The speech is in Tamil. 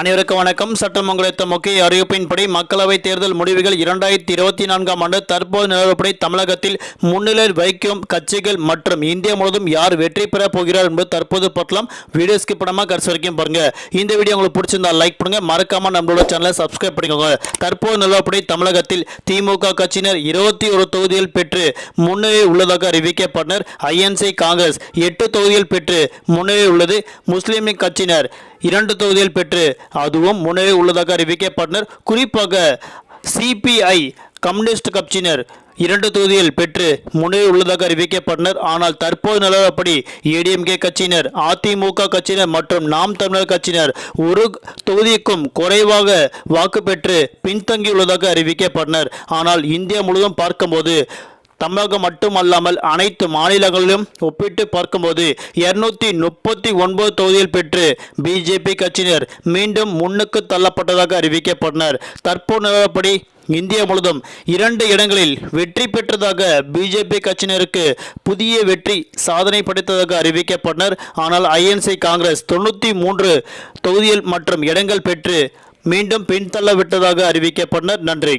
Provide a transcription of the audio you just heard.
அனைவருக்கும் வணக்கம். சட்டமங்கலத்த முக்கிய அறிவிப்பின்படி மக்களவைத் தேர்தல் முடிவுகள் இரண்டாயிரத்தி இருபத்தி நான்காம் ஆண்டு தற்போது நிலவரப்படி தமிழகத்தில் முன்னிலையில் வைக்கும் கட்சிகள் மற்றும் இந்தியா முழுவதும் யார் வெற்றி பெறப் போகிறார் என்பது தற்போது பார்க்கலாம் வீடியோஸ்க்கு படமாக கடைசி வரைக்கும் பாருங்க. இந்த வீடியோ உங்களுக்கு பிடிச்சிருந்தா லைக் பண்ணுங்க. மறக்காம நம்மளோட சேனலை சப்ஸ்கிரைப் பண்ணிக்கோங்க. தற்போது நிலவரப்படி தமிழகத்தில் திமுக கட்சியினர் இருபத்தி ஒரு தொகுதிகள் பெற்று முன்னிலையில் உள்ளதாக அறிவிக்கப்பட்டனர் ஐஎன்சி காங்கிரஸ் எட்டு தொகுதிகள் பெற்று முன்னிலை உள்ளது. முஸ்லீம் லீக் கட்சியினர் இரண்டு தொகுதிகள் பெற்று அதுவும் முன்னரே உள்ளதாக அறிவிக்கப்பட்டனர். குறிப்பாக சிபிஐ கம்யூனிஸ்ட் கட்சியினர் இரண்டு தொகுதியில் பெற்று முன்னரே உள்ளதாக அறிவிக்கப்பட்டனர். ஆனால் தற்போது நிலவரப்படி ஏடிஎம்கே கட்சியினர் அதிமுக கட்சியினர் மற்றும் நாம் தமிழர் கட்சியினர் ஒரு தொகுதிக்கும் குறைவாக வாக்கு பெற்று பின்தங்கியுள்ளதாக அறிவிக்கப்பட்டனர். ஆனால் இந்தியா முழுவதும் பார்க்கும்போது தமிழகம் மட்டுமல்லாமல் அனைத்து மாநிலங்களிலும் ஒப்பிட்டு பார்க்கும்போது இருநூத்தி முப்பத்தி ஒன்பது தொகுதியில் பெற்று பிஜேபி கட்சியினர் மீண்டும் முன்னுக்கு தள்ளப்பட்டதாக அறிவிக்கப்பட்டனர். தற்போது நிலவரப்படி இந்தியா முழுவதும் இரண்டு இடங்களில் வெற்றி பெற்றதாக பிஜேபி கட்சியினருக்கு புதிய வெற்றி சாதனை படைத்ததாக அறிவிக்கப்பட்டனர். ஆனால் ஐஎன்சி காங்கிரஸ் தொண்ணூற்றி மூன்று தொகுதியில் மற்றும் இடங்கள் பெற்று மீண்டும் பின்தள்ள விட்டதாக அறிவிக்கப்பட்டனர். நன்றி.